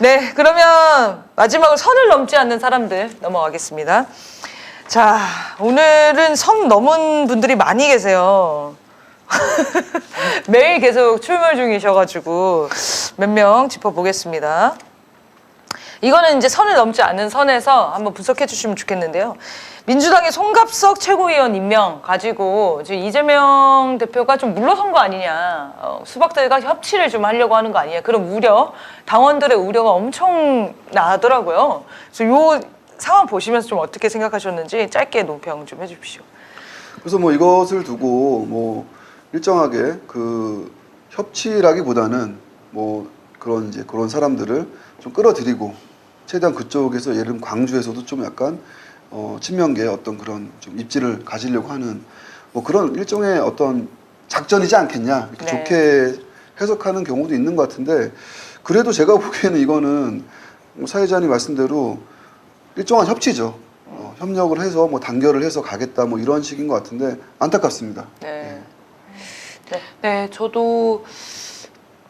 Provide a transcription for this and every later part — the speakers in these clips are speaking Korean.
네, 그러면 마지막으로 선을 넘지 않는 사람들 넘어가겠습니다. 자, 오늘은 선 넘은 분들이 많이 계세요. 매일 계속 출몰 중이셔가지고 몇 명 짚어보겠습니다. 이거는 이제 선을 넘지 않는 선에서 한번 분석해 주시면 좋겠는데요. 민주당의 송갑석 최고위원 임명 가지고 지금 이재명 대표가 좀 물러선 거 아니냐, 어, 수박들과 협치를 좀 하려고 하는 거 아니냐 그런 우려, 당원들의 우려가 엄청 나더라고요. 그래서 요 상황 보시면서 좀 어떻게 생각하셨는지 짧게 논평 좀 해주십시오. 그래서 뭐 이것을 두고 뭐 일정하게 그 협치라기보다는 뭐 그런 이제 그런 사람들을 좀 끌어들이고 최대한 그쪽에서 예를 들면 광주에서도 좀 약간 어 친명계의 어떤 그런 좀 입지를 가지려고 하는 뭐 그런 일종의 어떤 작전이지 않겠냐 이렇게 네. 좋게 해석하는 경우도 있는 것 같은데 그래도 제가 보기에는 이거는 뭐 사회자님 말씀대로 일정한 협치죠. 어, 협력을 해서 뭐 단결을 해서 가겠다 뭐 이런 식인 것 같은데 안타깝습니다. 네. 네, 저도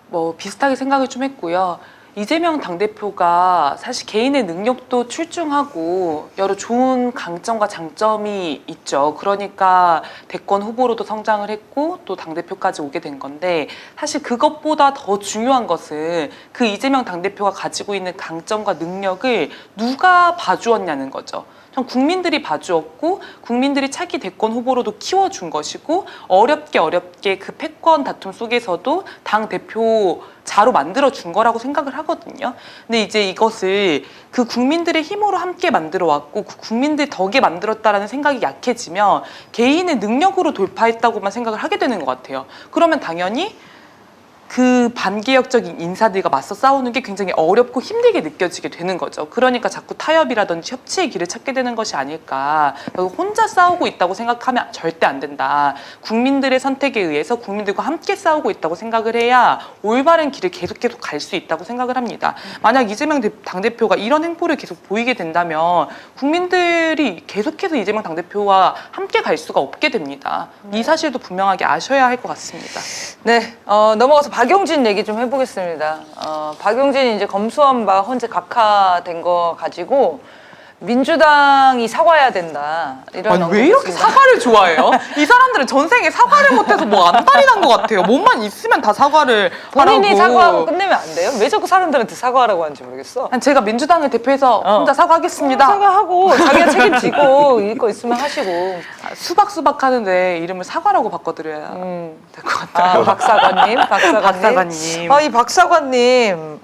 뭐 비슷하게 생각을 좀 했고요. 이재명 당대표가 사실 개인의 능력도 출중하고 여러 좋은 강점과 장점이 있죠. 그러니까 대권 후보로도 성장을 했고 또 당대표까지 오게 된 건데 사실 그것보다 더 중요한 것은 그 이재명 당대표가 가지고 있는 강점과 능력을 누가 봐주었냐는 거죠. 전 국민들이 봐주었고 국민들이 차기 대권 후보로도 키워준 것이고 어렵게 어렵게 그 패권 다툼 속에서도 당 대표 자로 만들어 준 거라고 생각을 하거든요. 근데 이제 이것을 그 국민들의 힘으로 함께 만들어 왔고 그 국민들 덕에 만들었다라는 생각이 약해지면 개인의 능력으로 돌파했다고만 생각을 하게 되는 것 같아요. 그러면 당연히 그 반개혁적인 인사들과 맞서 싸우는 게 굉장히 어렵고 힘들게 느껴지게 되는 거죠. 그러니까 자꾸 타협이라든지 협치의 길을 찾게 되는 것이 아닐까. 혼자 싸우고 있다고 생각하면 절대 안 된다. 국민들의 선택에 의해서 국민들과 함께 싸우고 있다고 생각을 해야 올바른 길을 계속 계속 갈 수 있다고 생각을 합니다. 만약 이재명 대- 당대표가 이런 행보를 계속 보이게 된다면 국민들이 계속해서 이재명 당대표와 함께 갈 수가 없게 됩니다. 이 사실도 분명하게 아셔야 할 것 같습니다. 네, 어, 넘어가서 박용진 얘기 좀 해보겠습니다. 어, 박용진이 이제 검수한 바 헌재 각하된 거 가지고 민주당이 사과해야 된다. 이런 아니 왜 이렇게. 사과를 좋아해요? 이 사람들은 전생에 사과를 못해서 뭐 안달이 난 것 같아요. 몸만 있으면 다 사과를 본인이 하라고. 사과하고 끝내면 안 돼요? 왜 자꾸 사람들한테 사과하라고 하는지 모르겠어. 아니, 제가 민주당을 대표해서 어. 혼자 사과하겠습니다. 사과하고 자기가 책임지고 이거 있으면 하시고. 아, 수박 수박 하는데 이름을 사과라고 바꿔드려야 음. 될것 같아요. 아, 박사관님, 박사관님. 박사관님. 아, 이 박사관님.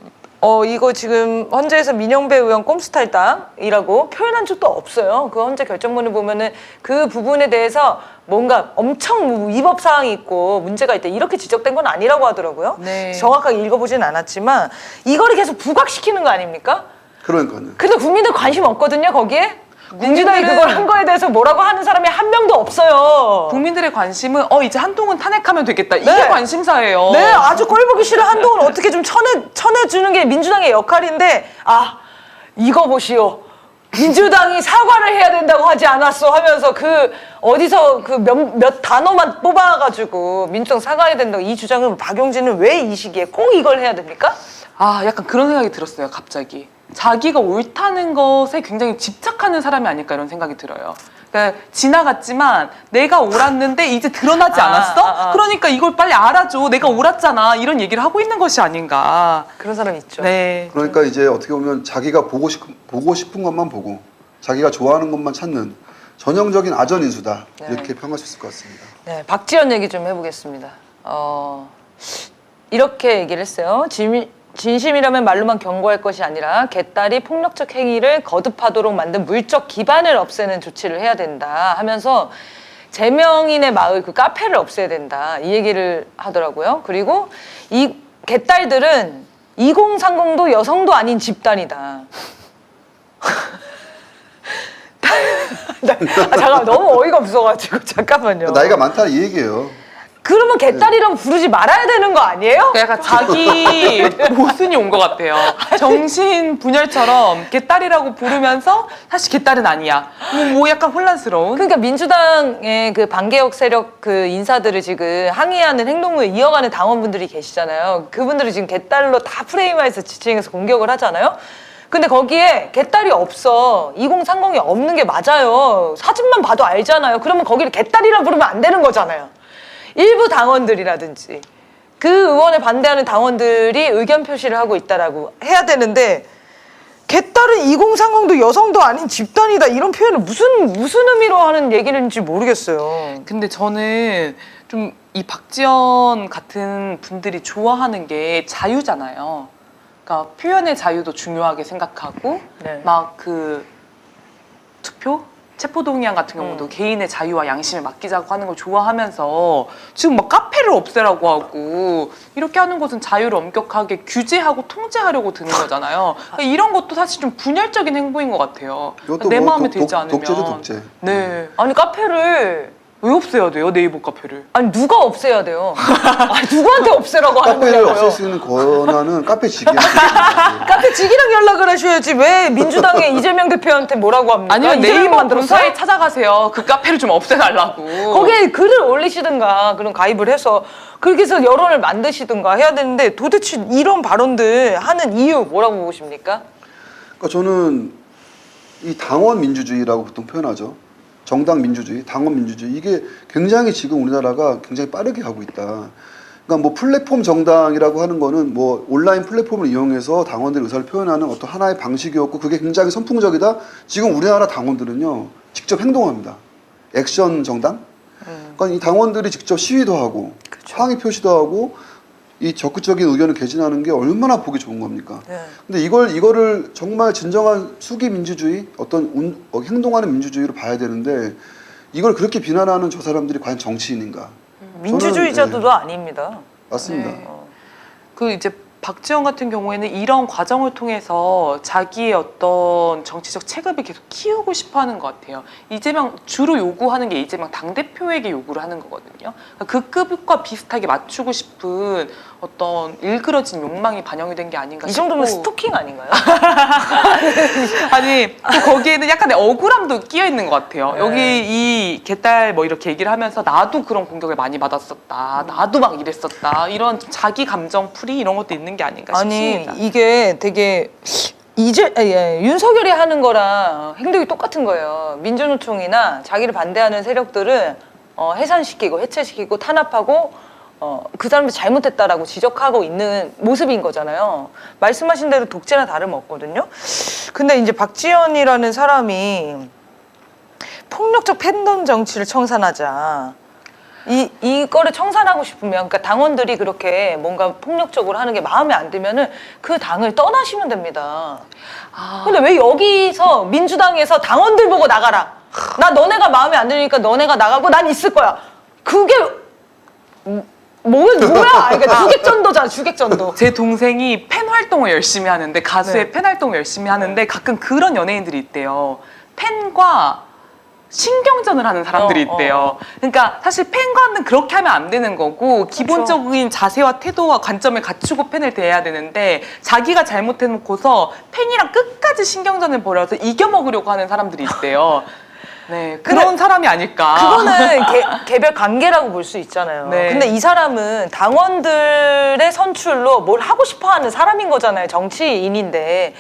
어, 이거 지금 헌재에서 민영배 의원 꼼수탈당이라고 표현한 적도 없어요. 그 헌재 결정문을 보면은 그 부분에 대해서 뭔가 엄청 위법 사항이 있고 문제가 있다. 이렇게 지적된 건 아니라고 하더라고요. 네. 정확하게 읽어보진 않았지만 이거를 계속 부각시키는 거 아닙니까? 그러니까요. 근데 국민들 관심 없거든요, 거기에. 민주당이 국민들은- 그걸 한 거에 대해서 뭐라고 하는 사람이 한 명도 없어요. 국민들의 관심은 어 이제 한동훈 탄핵하면 되겠다. 이게 네. 관심사예요. 네, 아주 꼴 보기 싫은 한동훈 어떻게 좀 쳐내, 쳐내주는 게 민주당의 역할인데, 아, 이거 보시오. 민주당이 사과를 해야 된다고 하지 않았어 하면서 그 어디서 그몇몇 단어만 뽑아가지고 민주당 사과해야 된다고 이 주장을 박용진은 왜 이 시기에 꼭 이걸 해야 됩니까? 아, 약간 그런 생각이 들었어요, 갑자기. 자기가 옳다는 것에 굉장히 집착하는 사람이 아닐까 이런 생각이 들어요. 그러니까 지나갔지만 내가 옳았는데 이제 드러나지 아, 않았어? 아, 아. 그러니까 이걸 빨리 알아줘. 내가 옳았잖아. 이런 얘기를 하고 있는 것이 아닌가. 그런 사람 있죠. 네. 그러니까 이제 어떻게 보면 자기가 보고 싶 보고 싶은 것만 보고 자기가 좋아하는 것만 찾는 전형적인 아전 인수다 네. 이렇게 평할 수 있을 것 같습니다. 네, 박지원 얘기 좀 해보겠습니다. 어, 이렇게 얘기를 했어요. 진, 진심이라면 말로만 경고할 것이 아니라 개딸이 폭력적 행위를 거듭하도록 만든 물적 기반을 없애는 조치를 해야 된다 하면서 제명인의 마을 그 카페를 없애야 된다 이 얘기를 하더라고요. 그리고 이 개딸들은 2030도 여성도 아닌 집단이다. 아, 잠깐 너무 어이가 없어가지고 잠깐만요. 나이가 많다 이 얘기예요. 그러면 개딸이라고 부르지 말아야 되는 거 아니에요? 그 약간 자기 모순이 온 것 같아요. 정신 분열처럼 개딸이라고 부르면서 사실 개딸은 아니야. 뭐, 뭐 약간 혼란스러운. 그러니까 민주당의 그 반개혁 세력 그 인사들을 지금 항의하는 행동을 이어가는 당원분들이 계시잖아요. 그분들이 지금 개딸로 다 프레임화해서 지칭해서 공격을 하잖아요. 근데 거기에 개딸이 없어. 2030이 없는 게 맞아요. 사진만 봐도 알잖아요. 그러면 거기를 개딸이라 부르면 안 되는 거잖아요. 일부 당원들이라든지 그 의원에 반대하는 당원들이 의견 표시를 하고 있다라고 해야 되는데 개딸은 2030도 여성도 아닌 집단이다 이런 표현을 무슨 무슨 의미로 하는 얘기인지 모르겠어요. 근데 저는 좀 이 박지원 같은 분들이 좋아하는 게 자유잖아요. 그러니까 표현의 자유도 중요하게 생각하고 네. 막그 투표 체포동의안 같은 경우도 음. 개인의 자유와 양심에 맡기자고 하는 걸 좋아하면서 지금 막 카페를 없애라고 하고 이렇게 하는 것은 자유를 엄격하게 규제하고 통제하려고 드는 거잖아요. 그러니까 이런 것도 사실 좀 분열적인 행보인 것 같아요. 이것도 내 뭐 마음에 독- 들지 독- 않으면 독재죠, 독재. 네. 아니 카페를 왜 없애야 돼요 네이버 카페를? 아니 누가 없애야 돼요? 아니 누구한테 없애라고 하는 카페를 거냐고요? 없앨 수 있는 권한은 카페 직위에 카페 직이랑 연락을 하셔야지 왜 민주당의 이재명 대표한테 뭐라고 합니까? 아니면 이재명 네이버 만들었어요? 본사에 찾아가세요. 그 카페를 좀 없애달라고. 거기에 글을 올리시든가 그런 가입을 해서 그렇게 해서 여론을 만드시든가 해야 되는데 도대체 이런 발언들 하는 이유 뭐라고 보십니까? 그러니까 저는 이 당원 민주주의라고 보통 표현하죠. 정당 민주주의, 당원 민주주의 이게 굉장히 지금 우리나라가 굉장히 빠르게 가고 있다. 그러니까 뭐 플랫폼 정당이라고 하는 거는 뭐 온라인 플랫폼을 이용해서 당원들 의사를 표현하는 어떤 하나의 방식이었고 그게 굉장히 선풍적이다. 지금 우리나라 당원들은요 직접 행동합니다. 액션 정당. 그러니까 이 당원들이 직접 시위도 하고 항의 표시도 하고 이 적극적인 의견을 개진하는 게 얼마나 보기 좋은 겁니까? 네. 근데 이걸 이거를 정말 진정한 수기 민주주의 어떤 운- 어, 행동하는 민주주의로 봐야 되는데 이걸 그렇게 비난하는 저 사람들이 과연 정치인인가? 민주주의자도 아닙니다. 맞습니다. 네. 그 이제 박지원 같은 경우에는 이런 과정을 통해서 자기의 어떤 정치적 체급을 계속 키우고 싶어 하는 것 같아요. 이재명, 주로 요구하는 게 이재명 당대표에게 요구를 하는 거거든요. 그러니까 그 급과 비슷하게 맞추고 싶은 어떤 일그러진 욕망이 반영이 된 게 아닌가 이 싶고. 정도면 스토킹 아닌가요? 아니 또 거기에는 약간의 억울함도 끼어 있는 것 같아요. 네. 여기 이 개딸 뭐 이렇게 얘기를 하면서 나도 그런 공격을 많이 받았었다. 나도 막 이랬었다. 이런 좀 자기 감정 풀이 이런 것도 있는 게 아닌가 아니 싶습니다. 이게 되게 이제 아, 예, 윤석열이 하는 거랑 행동이 똑같은 거예요. 민주노총이나 자기를 반대하는 세력들을 어, 해산시키고 해체시키고 탄압하고 어, 그 사람이 잘못했다라고 지적하고 있는 모습인 거잖아요. 말씀하신 대로 독재나 다름없거든요. 근데 이제 박지원이라는 사람이 폭력적 팬덤 정치를 청산하자. 이 이거를 청산하고 싶으면 그러니까 당원들이 그렇게 뭔가 폭력적으로 하는 게 마음에 안 들면은 그 당을 떠나시면 됩니다. 아, 근데 왜 여기서 민주당에서 당원들 보고 나가라. 나 너네가 마음에 안 들으니까 너네가 나가고 난 있을 거야. 그게 뭐 뭐야? 그러니까 주객전도잖아, 주객전도. 제 동생이 팬 활동을 열심히 하는데 가수의 네. 팬 활동을 열심히 하는데 가끔 그런 연예인들이 있대요. 팬과 신경전을 하는 사람들이 어, 있대요. 그러니까 사실 팬과는 그렇게 하면 안 되는 거고 기본적인 자세와 태도와 관점을 갖추고 팬을 대해야 되는데 자기가 잘못해놓고서 팬이랑 끝까지 신경전을 벌여서 이겨먹으려고 하는 사람들이 있대요. 네, 그런 사람이 아닐까. 그거는 개, 개별 관계라고 볼 수 있잖아요. 네. 근데 이 사람은 당원들의 선출로 뭘 하고 싶어 하는 사람인 거잖아요. 정치인인데.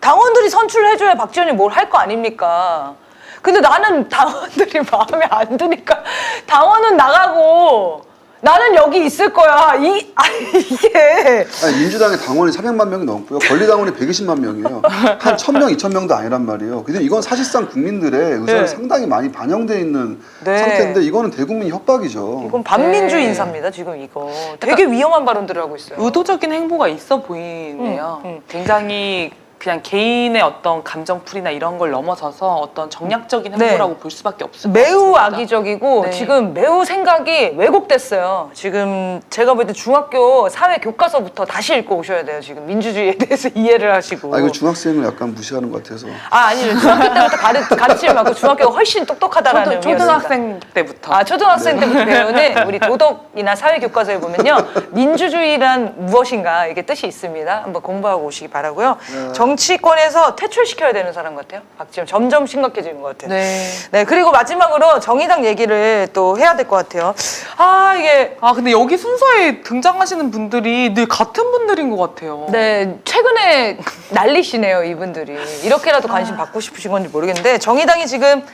당원들이 선출해줘야 박지원이 뭘 할 거 아닙니까? 근데 나는 당원들이 마음에 안 드니까 당원은 나가고 나는 여기 있을 거야. 이, 아니, 이게. 아니, 민주당의 당원이 400만 명이 넘고요. 권리당원이 120만 명이에요. 한 1000명, 2000명도 아니란 말이에요. 근데 이건 사실상 국민들의 의사를 네. 상당히 많이 반영돼 있는 네. 상태인데 이거는 대국민 협박이죠. 이건 반민주 네. 인사입니다, 지금 이거. 되게 위험한 발언들을 하고 있어요. 의도적인 행보가 있어 보이네요. 음, 음. 굉장히 그냥 개인의 어떤 감정풀이나 이런 걸 넘어서서 어떤 정략적인 네. 행보라고 볼 수밖에 없을 것 매우 같습니다. 악의적이고 네. 지금 매우 생각이 왜곡됐어요. 지금 제가 볼 때 중학교 사회 교과서부터 다시 읽고 오셔야 돼요. 지금 민주주의에 대해서 이해를 하시고. 아 이거 중학생을 약간 무시하는 것 같아서 아, 아니요. 중학교 때부터 가르, 가르치지 말고 중학교가 훨씬 똑똑하다라는 초등, 의미였습니다. 초등학생 때부터 아, 초등학생 네. 때부터 배우는 우리 도덕이나 사회 교과서에 보면요. 민주주의란 무엇인가 이게 뜻이 있습니다. 한번 공부하고 오시기 바라고요. 네. 정치권에서 퇴출시켜야 되는 사람 같아요. 박지원 점점 심각해지는 것 같아요. 네. 네, 그리고 마지막으로 정의당 얘기를 또 해야 될 것 같아요. 아, 이게 아 근데 여기 순서에 등장하시는 분들이 늘 같은 분들인 것 같아요. 네, 최근에 난리시네요, 이분들이. 이렇게라도 관심 받고 싶으신 건지 모르겠는데, 정의당이 지금,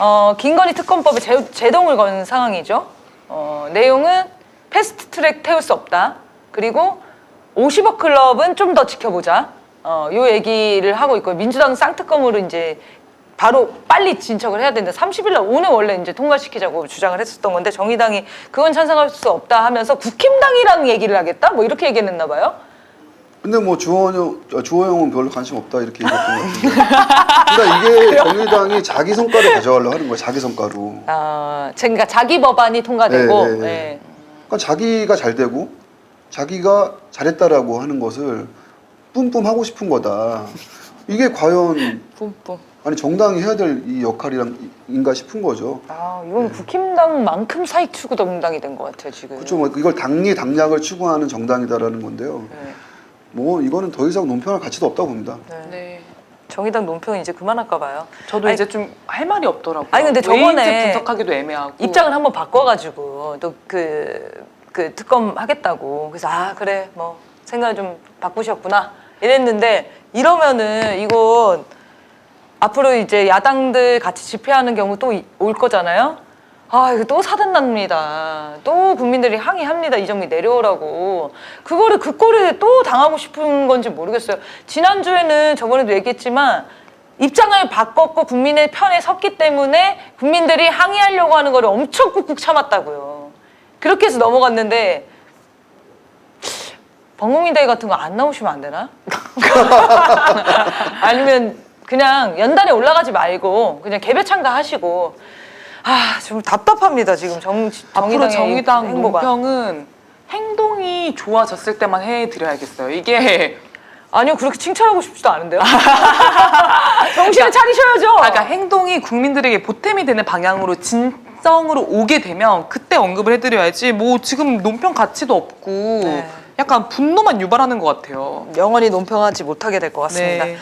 어, 김건희 특검법에 제, 제동을 건 상황이죠. 어, 내용은 패스트 트랙 태울 수 없다. 그리고 50억 클럽은 좀 더 지켜보자. 어, 요 얘기를 하고 있고요. 민주당 쌍특검으로 이제 바로 빨리 진척을 해야 되는데 30일 날 오늘 원래 이제 통과시키자고 주장을 했었던 건데 정의당이 그건 찬성할 수 없다 하면서 국힘당이랑 얘기를 하겠다? 뭐 이렇게 얘기했나 봐요. 근데 뭐 주호영 어, 주호영은 별로 관심 없다 이렇게 얘기했던 것 같은데 그러니까 이게 정의당이 자기 성과를 가져가려고 하는 거예요 자기 성과로 아, 그러니까 자기 법안이 통과되고 네, 네, 네. 네. 그러니까 자기가 잘 되고 자기가 잘했다라고 하는 것을 뿜뿜 하고 싶은 거다 이게 과연 뿜뿜. 아니 정당이 해야 될 이 역할이란가 싶은 거죠 아, 이건 국힘당만큼 사익 추구 정당이 된 것 같아요 지금. 그렇죠 뭐 이걸 당리 당략을 추구하는 정당이다라는 건데요 네. 뭐 이거는 더 이상 논평할 가치도 없다고 봅니다 네. 네. 정의당 논평 이제 그만할까 봐요. 저도 아니, 이제 좀 할 말이 없더라고요. 아니, 근데 왜 저번에 인지 분석하기도 애매하고 입장을 한번 바꿔가지고 또그그 특검 하겠다고 그래서 아 그래 뭐 생각을 좀 바꾸셨구나 이랬는데 이러면은 이건 앞으로 이제 야당들 같이 집회하는 경우 또 올 거잖아요. 아 이거 또 사단 납니다. 또 국민들이 항의합니다. 이정미 내려오라고. 그거를 그 꼴에 또 당하고 싶은 건지 모르겠어요. 지난 주에는 저번에도 얘기했지만 입장을 바꿨고 국민의 편에 섰기 때문에 국민들이 항의하려고 하는 거를 엄청 꾹꾹 참았다고요. 그렇게 해서 넘어갔는데 방공인대회 같은 거 안 나오시면 안 되나? 아니면 그냥 연단에 올라가지 말고 그냥 개별 참가하시고 아 좀 답답합니다 지금 정 앞으로 정의당의 정의당 행보가. 논평은 행동이 좋아졌을 때만 해드려야겠어요. 이게 아니요 그렇게 칭찬하고 싶지도 않은데요. 정신을 차리셔야죠. 아까 그러니까 행동이 국민들에게 보탬이 되는 방향으로 진정으로 오게 되면 그때 언급을 해드려야지. 뭐 지금 논평 가치도 없고 네. 약간 분노만 유발하는 것 같아요. 영원히 논평하지 못하게 될 것 같습니다. 네.